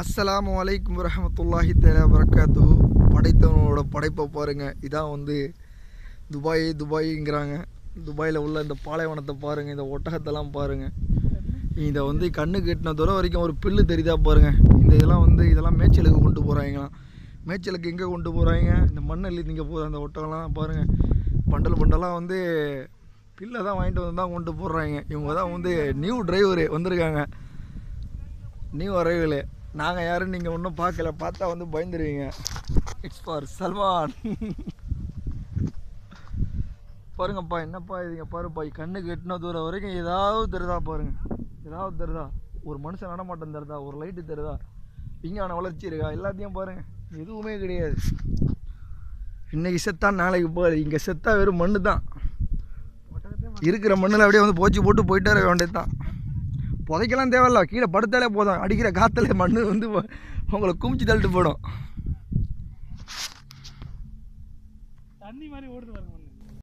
அஸ்ஸலாமு அலைக்கும் வரஹமத்துல்லாஹி தலா வரகாத்து படைத்தவனோட படைப்பை பாருங்க. இதான் வந்து துபாய் துபாய்ங்கிறாங்க. துபாயில் உள்ள இந்த பாலைவனத்தை பாருங்கள் இந்த ஒட்டகத்தெல்லாம் பாருங்கள் இதை வந்து கண்ணு கெட்டின தூரம் வரைக்கும் ஒரு பில்லு தெரியுதா பாருங்கள் இந்த இதெல்லாம் வந்து இதெல்லாம் மேய்ச்சலுக்கு கொண்டு போகிறாங்களாம் மேய்ச்சலுக்கு எங்கே கொண்டு போகிறாங்க இந்த மண்ணள்ளி திங்க போகிற அந்த ஒட்டகம்லாம் பாருங்கள் பண்டல் பண்டலாக வந்து பில்லை தான் வாங்கிட்டு வந்து தான் கொண்டு போடுறாங்க இவங்க தான் வந்து நியூ டிரைவரு வந்திருக்காங்க. நியூ அரைவலு நாங்கள் யாரும் நீங்கள் ஒன்றும் பார்க்கல பார்த்தா வந்து பயந்துருவீங்க. இட்ஸ் ஃபார் சல்மான் பாருங்கப்பா என்னப்பா இதுங்க? பாருப்பா கண்ணுக்கு எட்டின தூரம் வரைக்கும் ஏதாவது தருதா பாருங்க. ஏதாவது தருதா? ஒரு மனுஷன் நடமாட்டம் தருதா? ஒரு லைட்டு தருதா? விஞ்ஞான வளர்ச்சி இருக்கா? எல்லாத்தையும் பாருங்க. எதுவுமே கிடையாது. இன்னைக்கு செத்தா நாளைக்கு போகாது. இங்கே செத்தா வெறும் மண்ணு தான் இருக்கிற மண்ணில் அப்படியே வந்து போச்சு போட்டு போயிட்டே இருக்க வேண்டியது தான் புதைக்கலாம் தேவையில்ல. கீழே படுத்தாலே போதும். அடிக்கிற காற்றுல மண் வந்து உங்களை குமிச்சு தள்ளிட்டு போயிடும். தண்ணி மாதிரி ஓடுது பாருங்க